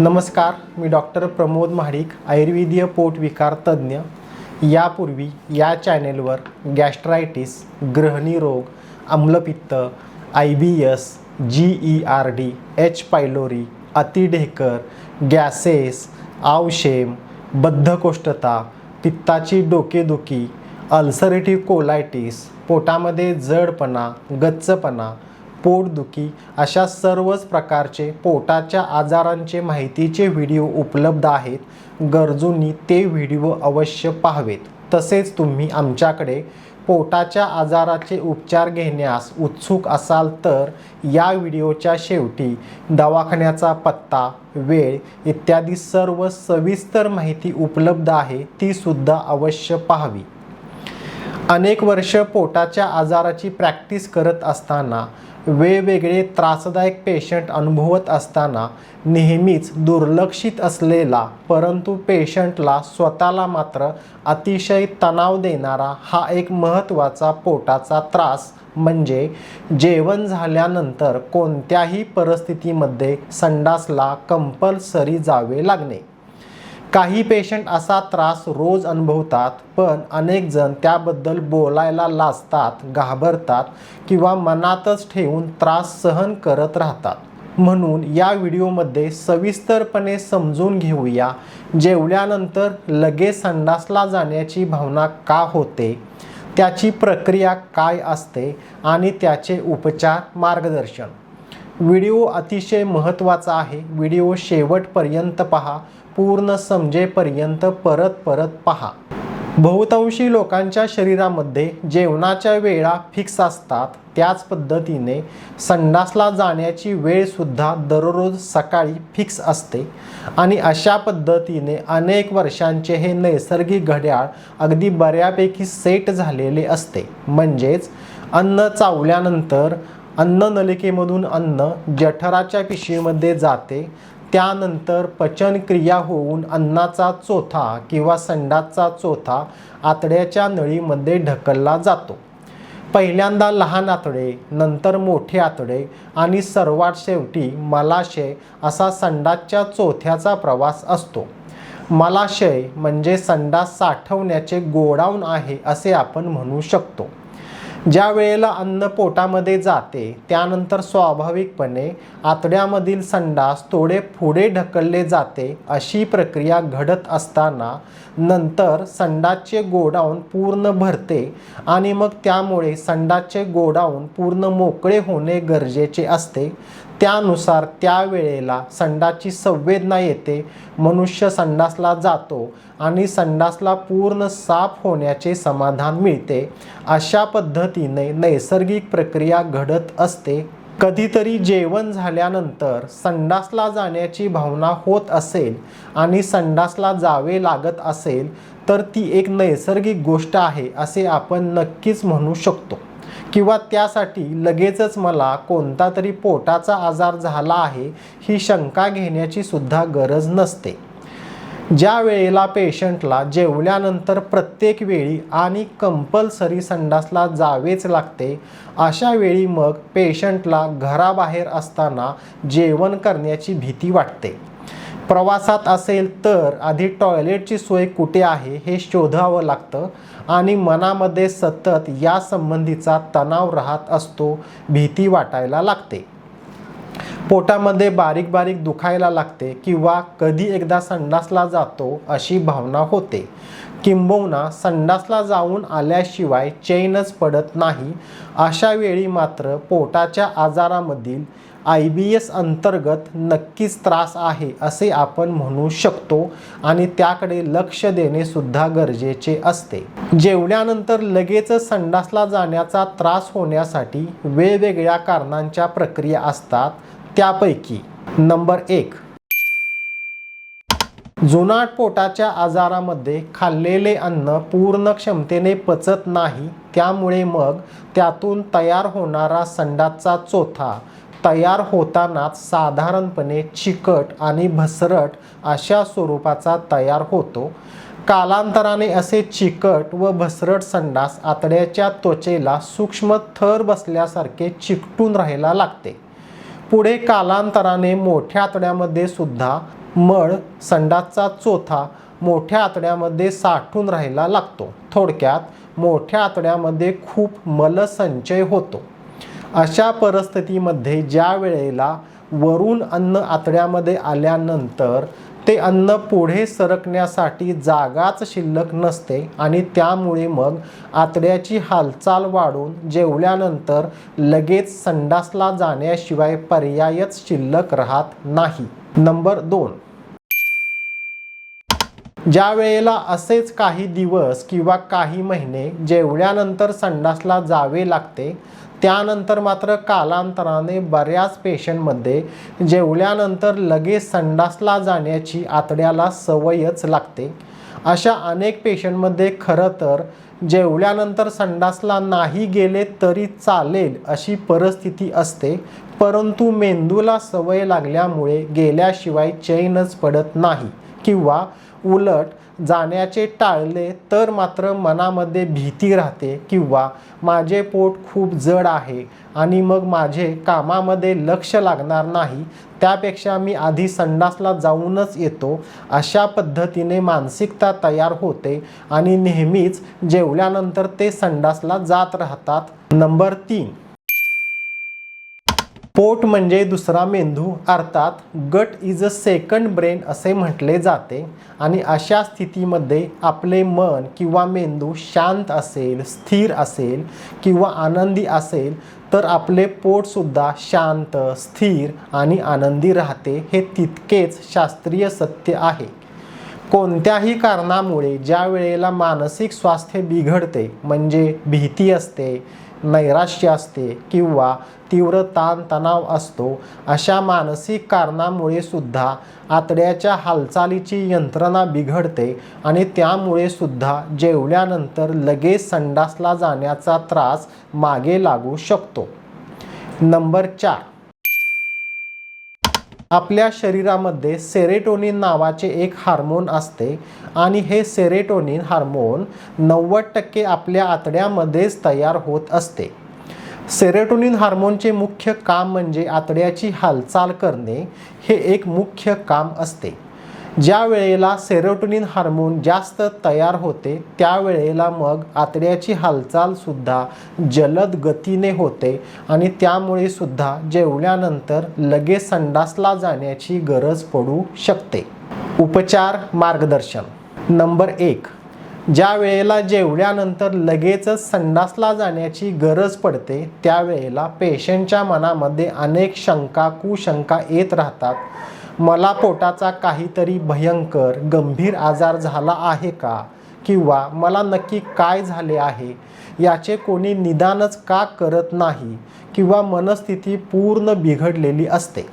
नमस्कार मी डॉक्टर प्रमोद महाडिक आयुर्वेदीय पोटविकार तज्ज्ञ. यापूर्वी या चॅनेलवर गॅस्ट्रायटिस ग्रहणी रोग आम्लपित्त I B S G E R D H pylori अतिढेकर gases आवशेम बद्धकोष्ठता पित्ताची डोकेदुखी अल्सरेटिव्ह कोलायटिस पोटामध्ये जडपणा गच्चपणा पोटदुखी अशा सर्वच प्रकारचे पोटाच्या आजारांचे माहितीचे व्हिडिओ उपलब्ध आहेत. गरजूंनी ते व्हिडिओ अवश्य पाहावेत. तसेच तुम्ही आमच्याकडे पोटाच्या आजाराचे उपचार घेण्यास उत्सुक असाल तर या व्हिडिओच्या शेवटी दवाखान्याचा पत्ता वेळ इत्यादी सर्व सविस्तर माहिती उपलब्ध आहे ती सुद्धा अवश्य पाहावी. अनेक वर्ष पोटाच्या आजाराची प्रॅक्टिस करत असताना वेगवेगळे त्रासदायक पेशंट अनुभवत असताना नेहमीच दुर्लक्षित असलेला परंतु पेशंटला स्वतःला मात्र अतिशय तणाव देणारा हा एक महत्त्वाचा पोटाचा त्रास म्हणजे जेवण झाल्यानंतर कोणत्याही परिस्थितीमध्ये संडासला कंपल्सरी जावे लागणे. काही पेशंट असा त्रास रोज अनुभवतात पण अनेक जण त्याबद्दल बोलायला लाजतात घाबरतात किंवा मनातच ठेवून त्रास सहन करत राहतात. म्हणून या व्हिडिओमध्ये सविस्तरपणे समजून घेऊया जेवल्यानंतर लगेच संडासला जाण्याची भावना का होते त्याची प्रक्रिया काय असते आणि त्याचे उपचार मार्गदर्शन. व्हिडिओ अतिशय महत्त्वाचा आहे. व्हिडिओ शेवटपर्यंत पहा. पूर्ण समजेपर्यंत परत परत पहा. बहुतांशी लोकांच्या शरीरामध्ये जेवणाच्या वेळा फिक्स असतात. त्याच पद्धतीने संडासला जाण्याची वेळसुद्धा दररोज सकाळी फिक्स असते. आणि अशा पद्धतीने अनेक वर्षांचे हे नैसर्गिक घड्याळ अगदी बऱ्यापैकी सेट झालेले असते. म्हणजेच अन्न चावल्यानंतर अन्न नलिकेमधून अन्न जठराच्या पिशवीमध्ये जाते. त्यानंतर पचनक्रिया होऊन अन्नाचा चोथा किंवा संडाचा चोथा आतड्याच्या नळीमध्ये ढकलला जातो. पहिल्यांदा लहान आतडे नंतर मोठे आतडे आणि सर्वात शेवटी मलाशय असा संडासच्या चोथ्याचा प्रवास असतो. मलाशय म्हणजे संडास साठवण्याचे गोडाऊन आहे असे आपण म्हणू शकतो. ज्या वेळेला अन्न पोटामध्ये जाते त्यानंतर स्वाभाविकपणे आतड्यामधील संडास थोडे पुढे ढकलले जाते अशी प्रक्रिया घडत असताना नंतर संडासचे गोडाऊन पूर्ण भरते आणि मग त्यामुळे संडासचे गोडाऊन पूर्ण मोकळे होणे गरजेचे असते. त्यानुसार त्यावेळेला संडाची संवेदना येते. मनुष्य संडासला जातो आणि संडासला पूर्ण साफ होण्याचे समाधान मिळते. अशा पद्धतीने नैसर्गिक प्रक्रिया घडत असते. कधीतरी जेवण झाल्यानंतर संडासला जाण्याची भावना होत असेल आणि संडासला जावे लागत असेल तर ती एक नैसर्गिक गोष्ट आहे असे आपण नक्कीच म्हणू शकतो. किंवा त्यासाठी लगेचच मला कोणता तरी पोटाचा आजार झाला आहे ही शंका घेण्याची सुद्धा गरज नसते. ज्या वेळेला पेशंटला जेवल्यानंतर प्रत्येक वेळी आणि कंपल्सरी संडासला जावेच लागते अशा वेळी मग पेशंटला घराबाहेर असताना जेवण करण्याची भीती वाटते. प्रवासात असेल तर आधी टॉयलेटची सोय कुठे आहे हे शोधावं लागतं. आणि मनामध्ये सतत या संबंधीचा तणाव राहत असतो भीती वाटायला लागते. पोटामध्ये बारीक बारीक दुखायला लागते किंवा कधी एकदा संडासला जातो अशी भावना होते. किंबहुना संडासला जाऊन आल्याशिवाय चैनच पडत नाही. अशा वेळी मात्र पोटाच्या आजारामधील आय बी एस अंतर्गत नक्कीच त्रास आहे असे आपण म्हणू शकतो आणि त्याकडे लक्ष देणे सुद्धा गरजेचे असते. जेवल्यानंतर लगेचच संडासला जाण्याचा त्रास होण्यासाठी वेगवेगळ्या कारणांच्या प्रक्रिया असतात त्यापैकी. नंबर एक. जुनाट पोटाच्या आजारामध्ये खाल्लेले अन्न पूर्ण क्षमतेने पचत नाही त्यामुळे मग त्यातून तयार होणारा संडासचा चोथा तयार होतानाच साधारणपणे चिकट आणि भसरट अशा स्वरूपाचा तयार होतो. कालांतराने असे चिकट व भसरट संडास आतड्याच्या त्वचेला सूक्ष्म थर बसल्यासारखे चिकटून राहायला लागते. पुढे कालांतराने मोठ्या आतड्यामध्ये सुद्धा मळ संडासचा चोथा मोठ्या आतड्यामध्ये साठून राहायला लागतो. थोडक्यात मोठ्या आतड्यामध्ये खूप मलसंचय होतो. अशा परिस्थितीमध्ये ज्या वेळेला वरून अन्न आतड्यामध्ये आल्यानंतर ते अन्न पुढे सरकण्यासाठी जागाच शिल्लक नसते आणि त्यामुळे मग आतड्याची हालचाल वाढून जेवल्यानंतर लगेच संडासला जाण्याशिवाय पर्यायच शिल्लक राहत नाही. नंबर दोन. ज्या वेळेला असेच काही दिवस किंवा काही महिने जेवल्यानंतर संडासला जावे लागते त्यानंतर मात्र कालांतराने बऱ्याच पेशंटमध्ये जेवल्यानंतर लगेच संडासला जाण्याची आतड्याला सवयच लागते. अशा अनेक पेशंटमध्ये खरं तर जेवल्यानंतर संडासला नाही गेले तरी चालेल अशी परिस्थिती असते परंतु मेंदूला सवय लागल्यामुळे गेल्याशिवाय चैनच पडत नाही किंवा उलट जाण्याचे टाळले तर मात्र मनामध्ये भीती राहते किंवा माझे पोट खूप जड आहे आणि मग माझे कामामध्ये लक्ष लागणार नाही त्यापेक्षा मी आधी संडासला जाऊनच येतो अशा पद्धतीने मानसिकता तयार होते आणि नेहमीच जेवल्यानंतर ते संडासला जात राहतात. नंबर तीन. पोट म्हणजे दुसरा मेंदू अर्थात गट इज अ सेकंड ब्रेन असे म्हटले जाते आणि अशा स्थितीमध्ये आपले मन किंवा मेंदू शांत असेल स्थिर असेल किंवा आनंदी असेल तर आपले पोटसुद्धा शांत स्थिर आणि आनंदी राहते हे तितकेच शास्त्रीय सत्य आहे. कोणत्याही कारणामुळे ज्या वेळेला मानसिक स्वास्थ्य बिघडते म्हणजे भीती असते नैराश्य असते किंवा तीव्र ताणतणाव असतो. अशा मानसिक कारणामुळे सुद्धा आतड्याच्या हालचालीची यंत्रणा बिघडते आणि त्यामुळे सुद्धा जेवल्यानंतर लगेच संडासला जाण्याचा त्रास मागे लागू शकतो. नंबर चार. आपल्या शरीरामध्ये सेरेटोनिन नावाचे एक हार्मोन असते आणि हे सेरेटोनिन हार्मोन नव्वद टक्के आपल्या आतड्यामध्येच तयार होत असते. सेरेटोनिन हार्मोनचे मुख्य काम म्हणजे आतड्याची हालचाल करणे हे एक मुख्य काम असते. ज्या वेळेला सेरोटोनिन हार्मोन जास्त तयार होते त्यावेळेला मग आतड्याची हालचालसुद्धा जलद गतीने होते आणि त्यामुळे सुद्धा जेवल्यानंतर लगेच संडासला जाण्याची गरज पडू शकते. उपचार मार्गदर्शन. नंबर एक. ज्या वेळेला जेवल्यानंतर लगेचच संडासला जाण्याची गरज पडते त्यावेळेला पेशंटच्या मनामध्ये अनेक शंका कुशंका येत राहतात. मला पोटाचा काहीतरी भयंकर गंभीर आजार झाला आहे का? किंवा मला नक्की काय झाले आहे? याचे कोणी निदानच का करत नाही? किंवा मनस्थिती पूर्ण बिघडलेली असते?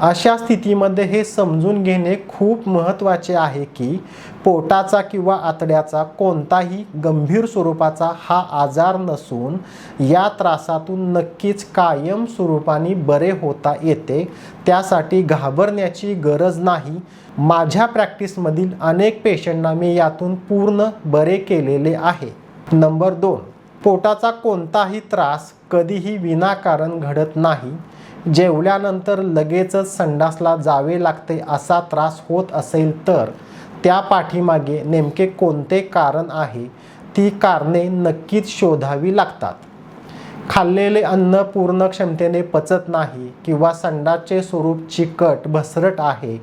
अशा स्थितीमध्ये हे समजून घेणे खूप महत्त्वाचे आहे की पोटाचा किंवा आतड्याचा कोणताही गंभीर स्वरूपाचा हा आजार नसून या त्रासातून नक्कीच कायम स्वरूपाने बरे होता येते. त्यासाठी घाबरण्याची गरज नाही. माझ्या प्रॅक्टिसमधील अनेक पेशंटना मी यातून पूर्ण बरे केलेले आहे. नंबर दोन. पोटाचा कोणताही त्रास कधीही विनाकारण घडत नाही. जेवल्यानंतर लगेचच संडासला जावे लागते असा त्रास होत असेल तर त्या पाठीमागे नेमके कोणते कारण आहे? ती कारणे नक्कीच शोधावी लागतात. खाल्लेले अन्न पूर्ण क्षमतेने पचत नाही किंवा संडासचे स्वरूप चिकट भसरट आहे.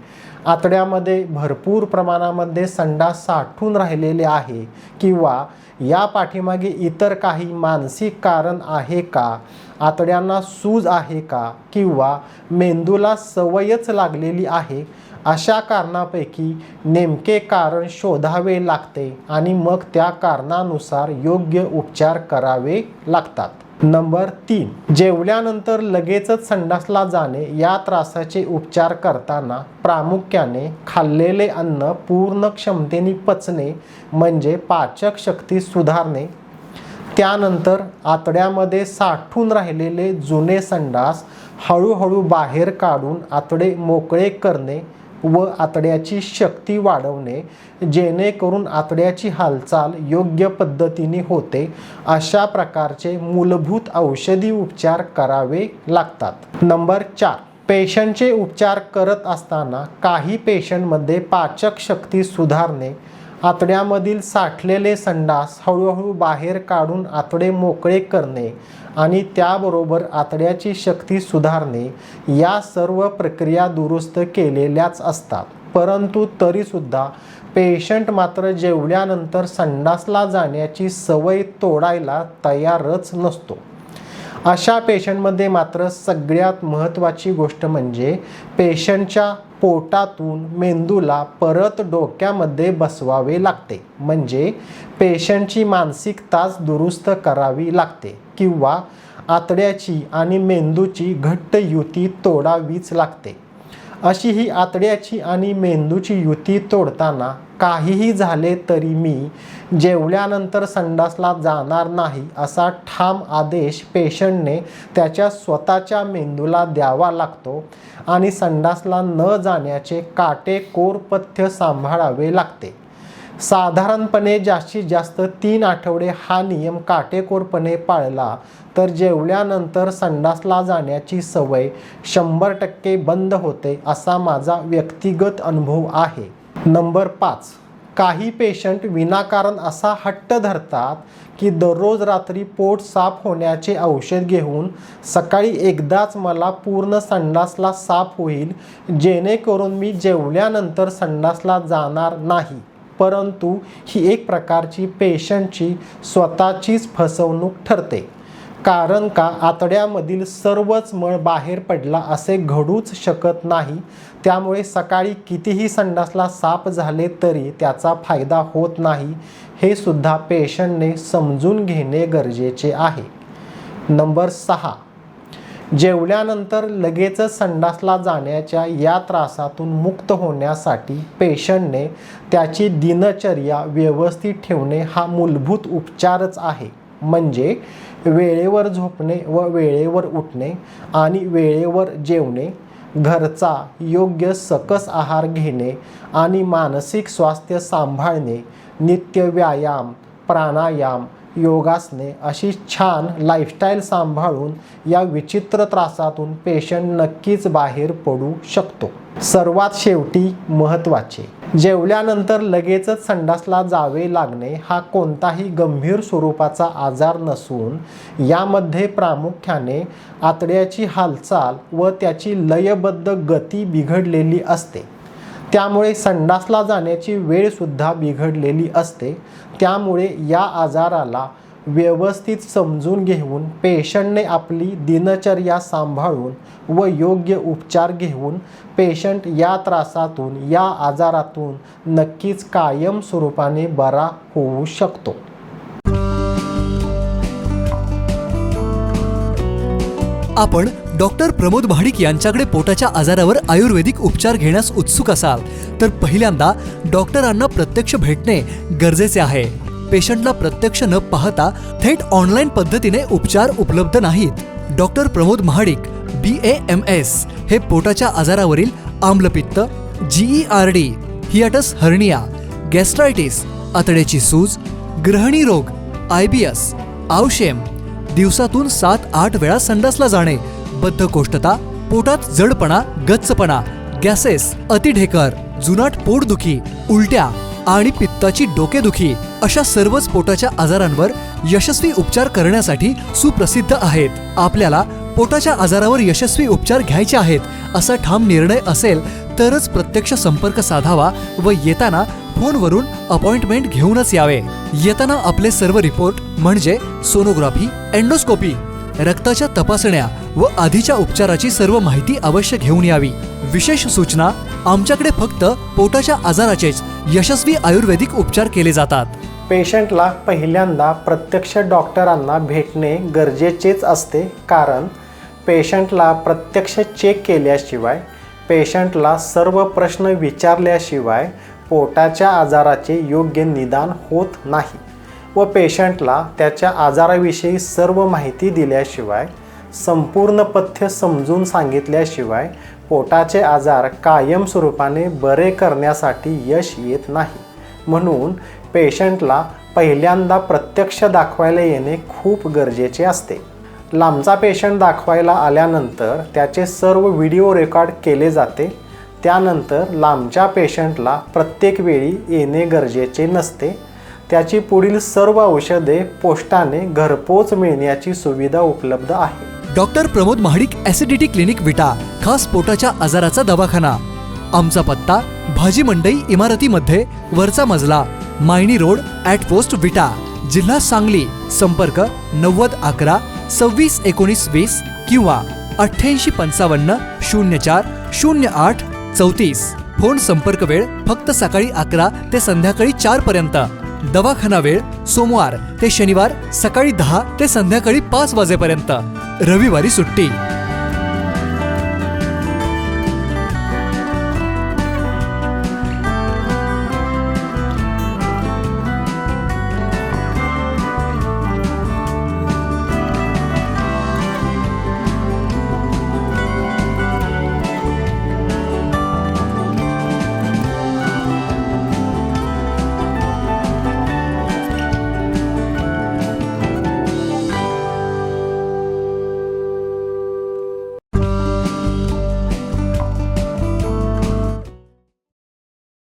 आतड्यामध्ये भरपूर प्रमाणामध्ये संडास साठून राहिलेले आहे किंवा या पाठीमागे इतर काही मानसिक कारण आहे का? आतड्यांना सूज आहे का? किंवा मेंदूला सवयच लागलेली आहे? अशा कारणापैकी नेमके कारण शोधावे लागते आणि मग त्या कारणानुसार योग्य उपचार करावे लागतात. नंबर तीन जेवल्यानंतर लगेचच संडासला जाणे या त्रासाचे उपचार करताना प्रामुख्याने खाल्लेले अन्न पूर्ण क्षमतेने पचणे म्हणजे पाचक शक्ती सुधारणे. त्यानंतर आतड्यामध्ये साठून राहिलेले जुने संडास हळूहळू बाहेर काढून आतडे मोकळे करणे व आतड्याची शक्ती वाढवणे जेणेकरून आतड्याची हालचाल योग्य पद्धतीने होते अशा प्रकारचे मूलभूत औषधी उपचार करावे लागतात. नंबर चार पेशंटचे उपचार करत असताना काही पेशंटमध्ये पाचक शक्ती सुधारणे आतड्यामधील साठलेले संडास हळूहळू बाहेर काढून आतडे मोकळे करणे आणि त्याबरोबर आतड्याची शक्ती सुधारणे या सर्व प्रक्रिया दुरुस्त केलेल्याच असतात. परंतु तरीसुद्धा पेशंट मात्र जेवल्यानंतर संडासला जाण्याची सवय तोडायला तयारच नसतो. अशा पेशंटमध्ये मात्र सगळ्यात महत्त्वाची गोष्ट म्हणजे पेशंटच्या पोटातून मेंदूला परत डोक्यामध्ये बसवावे लागते. म्हणजे पेशंटची मानसिकताच दुरुस्त करावी लागते किंवा आतड्याची आणि मेंदूची घट्ट युती तोडावीच लागते. अशी ही आतड्याची आणि मेंदूची युती तोडताना काहीही झाले तरी मी जेवल्यानंतर संडासला जाणार नाही असा ठाम आदेश पेशंटने त्याच्या स्वतःच्या मेंदूला द्यावा लागतो आणि संडासला न जाण्याचे काटेकोर पथ्य सांभाळावे लागते. साधारणपणे जास्तीत जास्त तीन आठवडे हा नियम काटेकोरपणे पाळला तर जेवल्यानंतर संडासला जाण्याची सवय शंभर टक्के बंद होते असा माझा व्यक्तिगत अनुभव आहे. नंबर पाच. काही पेशंट विनाकारण असा हट्ट धरतात की दररोज रात्री पोट साफ होण्याचे औषध घेऊन सकाळी एकदाच मला पूर्ण संडासला साफ होईल जेणेकरून मी जेवल्यानंतर संडासला जाणार नाही. परंतु ही एक प्रकारची पेशंटची स्वतःचीच फसवणूक ठरते. कारण का आतड्यामधील सर्वच मळ बाहेर पडला असे घडूच शकत नाही. त्यामुळे सकाळी कितीही संडासला साफ झाले तरी त्याचा फायदा होत नाही. हे सुद्धा पेशंटने समजून घेणे गरजेचे आहे. नंबर सहा. जेवल्यानंतर लगेचच संडासला जाण्याच्या या त्रासातून मुक्त होण्यासाठी पेशंटने त्याची दिनचर्या व्यवस्थित ठेवणे हा मूलभूत उपचारच आहे. म्हणजे वेळेवर झोपणे व वेळेवर उठणे आणि वेळेवर जेवणे घरचा योग्य सकस आहार घेणे आणि मानसिक स्वास्थ्य सांभाळणे नित्य व्यायाम प्राणायाम योगासने अशी छान लाईफस्टाईल सांभाळून या विचित्र त्रासातून पेशंट नक्कीच बाहेर पडू शकतो. सर्वात शेवटी महत्त्वाचे जेवल्यानंतर लगेचच संडासला जावे लागणे हा कोणताही गंभीर स्वरूपाचा आजार नसून यामध्ये प्रामुख्याने आतड्याची हालचाल व त्याची लयबद्ध गती बिघडलेली असते. त्यामुळे संडासला जाण्याची वेळसुद्धा बिघडलेली असते. त्यामुळे या आजाराला व्यवस्थित समजून घेऊन पेशंटने आपली दिनचर्या सांभाळून व योग्य उपचार घेऊन पेशंट या त्रासातून या आजारातून नक्कीच कायम स्वरूपाने बरा होऊ शकतो. आपण डॉक्टर प्रमोद भाडिक यांच्याकडे पोटाच्या आजारावर आयुर्वेदिक उपचार घेण्यास उत्सुक असाल तर पहिल्यांदा डॉक्टरांना प्रत्यक्ष भेटणे गरजेचे आहे. पेशंटला प्रत्यक्ष न पाहता थेट ऑनलाईन पद्धतीने उपचार उपलब्ध नाहीत. Doctor Pramod Mahadik B A M S हे पोटाच्या आजारावरील आम्लपित्त G E R D hiatus hernia gastritis आतड्याची सूज ग्रहणी रोग आय बी एस आवशेम दिवसातून सात आठ वेळा संडासला जाणे. बद्धकोष्ठता पोटात जडपणा गच्चपणा गॅसेस अतिढेकर जुनाट पोटदुखी उलट्या आणि पित्ताची डोकेदुखी अशा सर्वच पोटाच्या आजारांवर यशस्वी उपचार करण्यासाठी सुप्रसिद्ध आहेत. आपल्याला पोटाच्या आजारावर यशस्वी उपचार घ्यायचे आहेत असा ठाम निर्णय असेल तरच प्रत्यक्ष संपर्क साधावा व येताना फोनवरून अपॉइंटमेंट घेऊनच यावे. येताना आपले सर्व रिपोर्ट म्हणजे सोनोग्राफी एंडोस्कोपी रक्ताच्या तपासण्या व आधीच्या उपचाराची सर्व माहिती अवश्य घेऊन यावी. विशेष सूचना आमच्याकडे फक्त पोटाच्या आजाराचेच यशस्वी आयुर्वेदिक उपचार केले जातात. पेशंटला पहिल्यांदा प्रत्यक्ष डॉक्टरांना भेटणे गरजेचेच असते कारण पेशंटला प्रत्यक्ष चेक केल्याशिवाय पेशंटला सर्व प्रश्न विचारल्याशिवाय पोटाच्या आजाराचे योग्य निदान होत नाही व पेशंटला त्याच्या आजाराविषयी सर्व माहिती दिल्याशिवाय संपूर्ण पथ्य समजून सांगितल्याशिवाय पोटाचे आजार कायम स्वरूपाने बरे करण्यासाठी यश येत नाही. म्हणून पेशंटला पहिल्यांदा प्रत्यक्ष दाखवायला येणे खूप गरजेचे असते. लांबचा पेशंट दाखवायला आल्यानंतर त्याचे सर्व व्हिडिओ रेकॉर्ड केले जाते त्यानंतर लांबच्या पेशंटला प्रत्येक वेळी येणे गरजेचे नसते. त्याची पुढील सर्व औषधे पोस्टाने घरपोच मिळण्याची सुविधा उपलब्ध आहे. Doctor Pramod Mahadik acidity clinic Vita खास पोटाच्या आजाराचा दवाखाना. आमचा पत्ता भाजी मंडई इमारतीमध्ये वरचा मजला Mayani road at post Vita. जिल्हा सांगली संपर्क नव्वद अकरा सव्वीस एकोणीस वीस किंवा अठ्ठ्याऐंशी पंचावन्न शून्य चार शून्य आठ चौतीस. फोन संपर्क वेळ फक्त सकाळी अकरा ते संध्याकाळी चार पर्यंत. दवाखाना वेळ सोमवार ते शनिवार सकाळी दहा ते संध्याकाळी पाच वाजेपर्यंत. रविवारी सुट्टी.